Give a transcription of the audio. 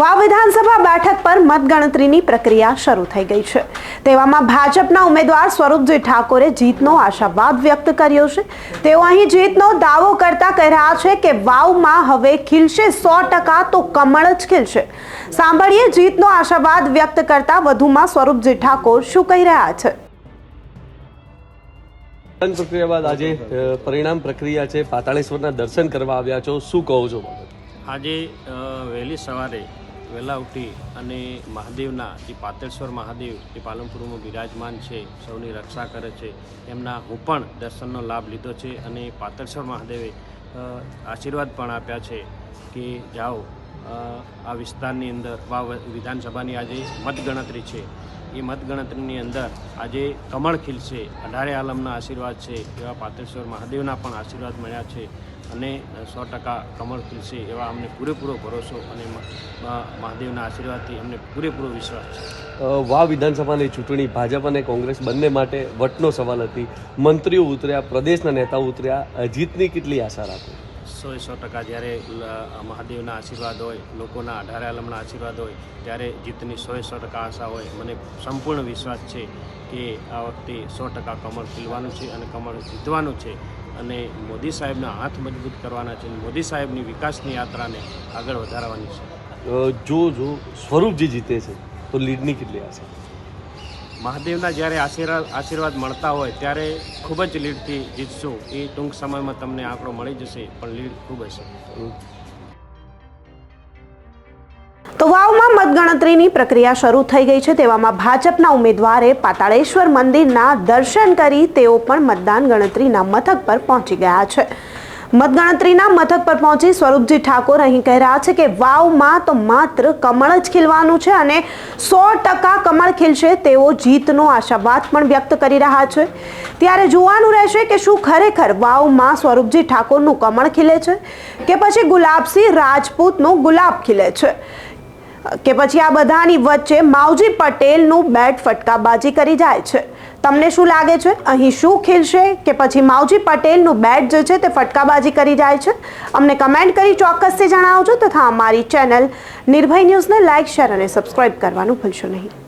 વાવ વિધાનસભા બેઠક પર મતગણતરીની પ્રક્રિયા શરૂ થઈ ગઈ છે. તેવામાં ભાજપના ઉમેદવાર સ્વરૂપજી ઠાકોરે જીતનો આશાવાદ વ્યક્ત કર્યો છે. તેઓ અહીં જીતનો દાવો કરતા કહી રહ્યા છે કે વાવમાં હવે ખીલશે સો ટકા તો કમળ જ ખીલશે. સાંભળીએ જીતનો આશાવાદ વ્યક્ત કરતા વધુમાં સ્વરૂપજી ઠાકોર શું કહી રહ્યા છે. મતદાન પ્રક્રિયા બાદ આજે પરિણામ પ્રક્રિયા છે. પાતાળેશ્વરના દર્શન કરવા આવ્યા છો. શું કહો છો? આજે વહેલી સવારે વહેલા ઉઠી અને મહાદેવના જે પાતળેશ્વર મહાદેવ જે પાલનપુરમાં બિરાજમાન છે, સૌની રક્ષા કરે છે. એમના હું પણ દર્શનનો લાભ લીધો છે અને પાતળેશ્વર મહાદેવે આશીર્વાદ પણ આપ્યા છે કે જાઓ આ વિસ્તારની અંદર વા વિધાનસભાની આજે મતગણતરી છે. એ મતગણતરીની અંદર આજે કમળ ખીલશે અઢારે આલમના આશીર્વાદ છે, એવા પાતળેશ્વર મહાદેવના પણ આશીર્વાદ મળ્યા છે અને સો ટકા કમળ ખીલશે એવા અમને પૂરેપૂરો ભરોસો અને મહાદેવના આશીર્વાદથી અમને પૂરેપૂરો વિશ્વાસ છે. વા વિધાનસભાની ચૂંટણી ભાજપ અને કોંગ્રેસ બંને માટે વટનો સવાલ હતી. મંત્રીઓ ઉતર્યા, પ્રદેશના નેતાઓ ઉતર્યા. જીતની કેટલી આશા રાખો? સો સો ટકા જ્યારે મહાદેવના આશીર્વાદ હોય, લોકોના અઢારે આલમના આશીર્વાદ હોય, ત્યારે જીતની સો સો ટકા આશા હોય. મને સંપૂર્ણ વિશ્વાસ છે કે આ વખતે સો ટકા કમળ ખીલવાનું છે અને કમળ જીતવાનું છે. અને મોદી સાહેબના હાથ મજબૂત કરવાના છે અને મોદી સાહેબની વિકાસની યાત્રાને આગળ વધારવાની છે. જો જો જો સ્વરૂપજી જીતે છે, તો લીડની કેટલી આશા? મહાદેવના જ્યારે આશીર્વાદ આશીર્વાદ મળતા હોય ત્યારે ખૂબ જ લીડથી જીતશો. એ ટૂંક સમયમાં તમને આંકડો મળી જશે, પણ લીડ ખૂબ હશે. તો વાવમાં મતગણતરીની પ્રક્રિયા શરૂ થઈ ગઈ છે. તેવામાં ભાજપના ઉમેદવારે પાતાળેશ્વર મંદિરના દર્શન કરી તેઓ પણ મતદાન ગણતરીના મથક પર પહોંચી ગયા છે. મતગણતરીના મથક પર પહોંચી સ્વરૂપજી ઠાકોર અહીં કહી રહ્યા છે કે વાવમાં તો માત્ર કમળ જ ખીલવાનું છે અને સો ટકા કમળ ખીલશે તેઓ જીતનો આશાવાદ પણ વ્યક્ત કરી રહ્યા છે. ત્યારે જોવાનું રહેશે કે શું ખરેખર વાવમાં સ્વરૂપજી ઠાકોરનું કમળ ખીલે છે કે પછી ગુલાબસિંહ રાજપૂતનું ગુલાબ ખીલે છે. કે પછી આ બધાની વચ્ચે માવજી પટેલનું બેટ ફટકાબાજી કરી જાય છે. તમને શું લાગે છે? અહીં શું ખીલશે? કે પછી માવજી પટેલનું બેટ જે છે તે ફટકાબાજી કરી જાય છે? અમને કમેન્ટ કરી ચોક્કસથી જણાવજો તથા અમારી ચેનલ નિર્ભય ન્યૂઝને લાઇક, શેર અને સબસ્ક્રાઇબ કરવાનું ભૂલશો નહીં.